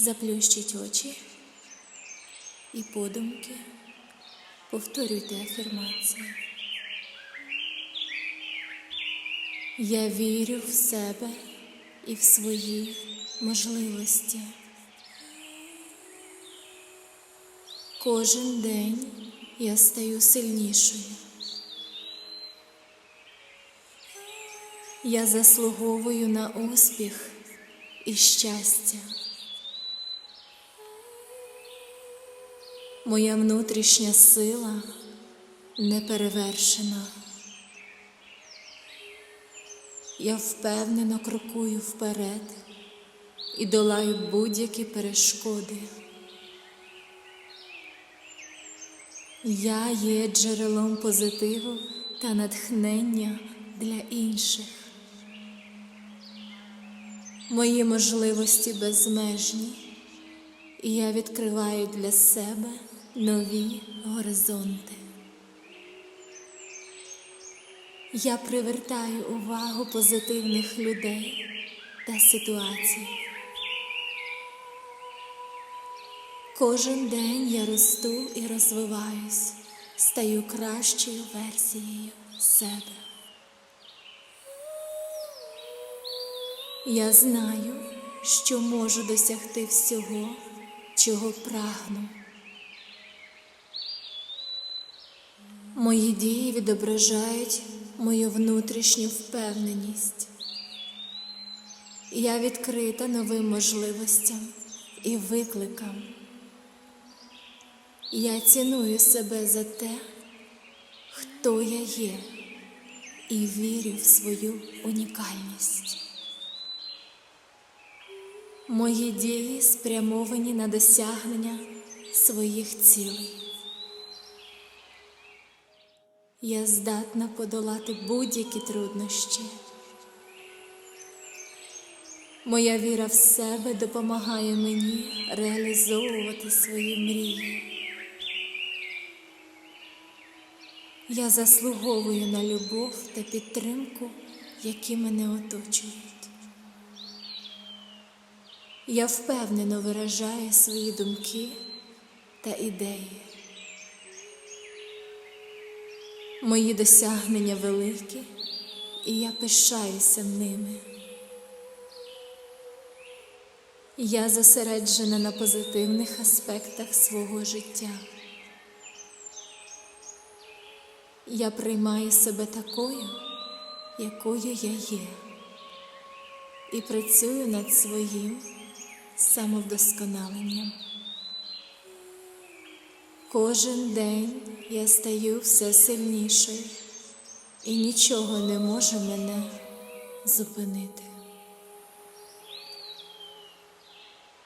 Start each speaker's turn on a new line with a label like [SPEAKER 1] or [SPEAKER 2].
[SPEAKER 1] Заплющіть очі і подумки повторюйте афірмації. Я вірю в себе і в свої можливості. Кожен день я стаю сильнішою. Я заслуговую на успіх і щастя. Моя внутрішня сила неперевершена. Я впевнено крокую вперед і долаю будь-які перешкоди. Я є джерелом позитиву та натхнення для інших. Мої можливості безмежні, і я відкриваю для себе нові горизонти. Я привертаю увагу позитивних людей та ситуацій. Кожен день я росту і розвиваюсь, стаю кращою версією себе. Я знаю, що можу досягти всього, чого прагну. Мої дії відображають мою внутрішню впевненість. Я відкрита новим можливостям і викликам. Я ціную себе за те, хто я є, і вірю в свою унікальність. Мої дії спрямовані на досягнення своїх цілей. Я здатна подолати будь-які труднощі. Моя віра в себе допомагає мені реалізовувати свої мрії. Я заслуговую на любов та підтримку, які мене оточують. Я впевнено виражаю свої думки та ідеї. Мої досягнення великі, і я пишаюся ними. Я зосереджена на позитивних аспектах свого життя. Я приймаю себе такою, якою я є, і працюю над своїм самовдосконаленням. Кожен день я стаю все сильнішою, і нічого не може мене зупинити.